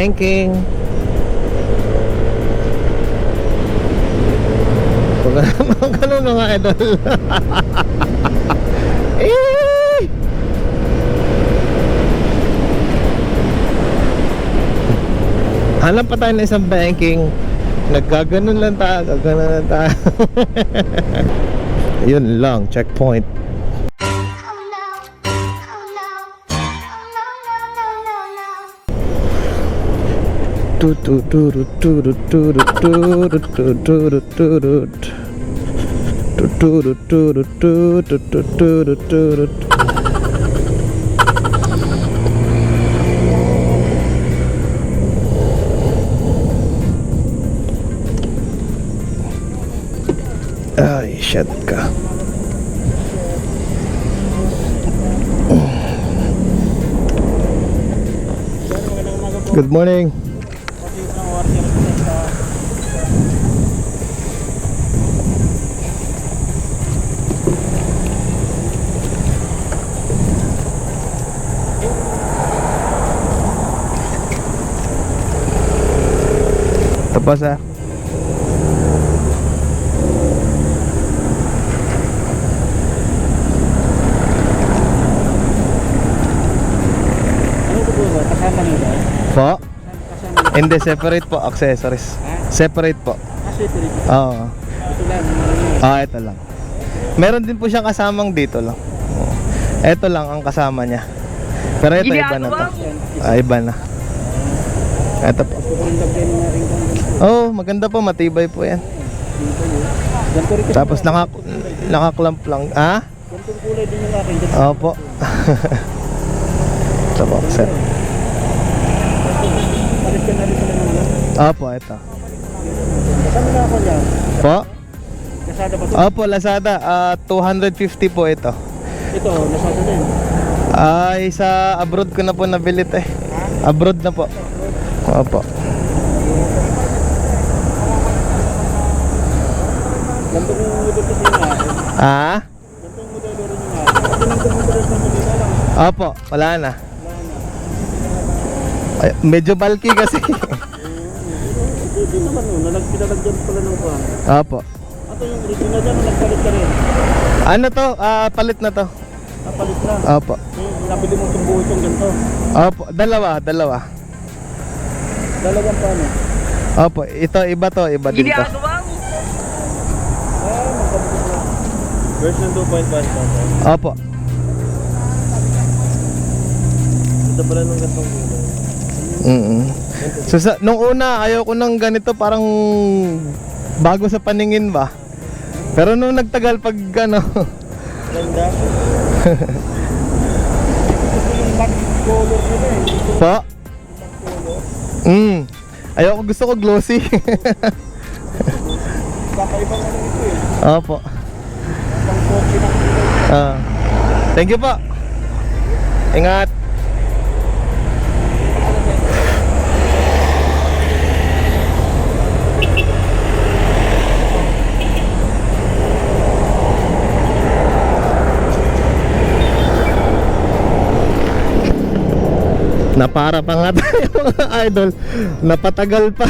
Pag mga ganun mga idol. eh! Hanap pa tayo ng isang banking. Nagkaganon lang tayo, gaganon lang tayo. Yun lang, checkpoint. Ay, shit ka. Good morning. Tapos ah. Ano po Hindi, separate po. Accessories. Separate po. Oo. Ito lang. ano, Ah, ito lang. Meron din po siyang kasamang dito lang. Ito lang ang kasama niya. Pero ito iba na to. Ah, iba na. Ito po. Oh, maganda po, matibay po 'yan. Tapos naka nakaklamp lang. Ah? Ganitong kulay din yung akin. Opo. Ito po, sir. Opo, ito. Kasama na ako niya. Po? Kasada ba ito? Opo, Lazada. Ah, 250 po ito. Ito, nasada din. Ay, sa abroad ko na po nabili ito eh. Abroad na po. Opo. Ganito yung model kasi yung akin. Ah? Ganito yung model rin yung akin. Kasi nandun yung model sa Manila lang. Opo, wala na. Ay, medyo bulky kasi. Hindi naman nun. Nalag, pinalagyan pala ng kuhan. Opo. Ito yung original dyan. Nagpalit ka rin. Ano to? Ah, palit na to. Napalit na. Opo. Yung nabili mo itong buo itong ganito. Opo, dalawa, dalawa. Dalawang paano? Opo, ito iba to, iba din to. Ah, magkabit Version 2.1 pa. Opo. Ito pala nung gantong kulay. Mm. So sa, nung una ayaw ko ng ganito parang bago sa paningin ba. Pero nung nagtagal pag ano, Ganda. Po. Mm. Ayaw ko gusto ko glossy. kakaiba na lang ito eh. Opo. Ah. Thank you po. Ingat. Napara pa nga tayo mga idol. Napatagal pa.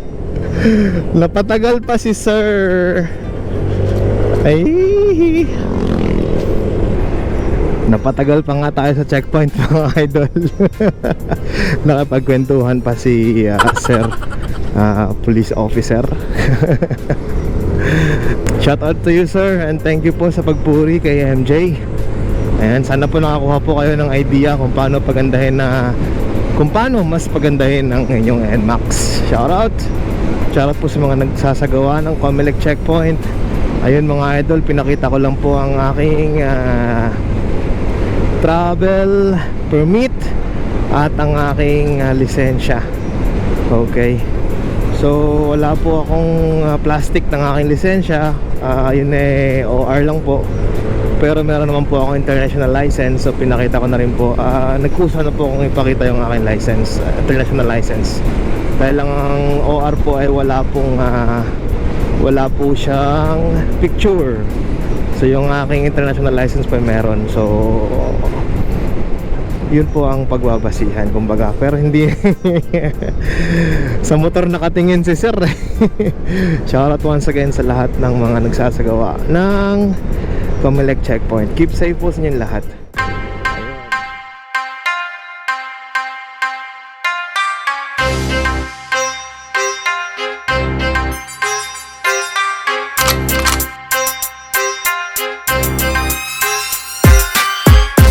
Napatagal pa si Sir. Ay. Napatagal pa nga tayo sa checkpoint mga idol. Nakapagkwentuhan pa si ah, Sir ah, Police Officer. Shout out to you sir and thank you po sa pagpuri kay MJ. Ayan, sana po nakakuha po kayo ng idea kung paano pagandahin na kung paano mas pagandahin ang inyong NMAX. Shout out. Shout out po sa mga nagsasagawa ng Comelec checkpoint. Ayun mga idol, pinakita ko lang po ang aking ah, travel permit at ang aking ah, lisensya. Okay. So wala po akong ah, plastic ng aking lisensya. Ah, yun eh OR lang po. Pero meron naman po akong international license so pinakita ko na rin po. Ah, nagkusa na po akong ipakita yung aking license, ah, international license. Dahil lang ang OR po ay wala pong ah, wala po siyang picture. So yung aking international license po meron. So yun po ang pagbabasihan kumbaga. Pero hindi sa motor nakatingin si sir shoutout once again sa lahat ng mga nagsasagawa ng Comelec checkpoint. Keep safe po sa inyong lahat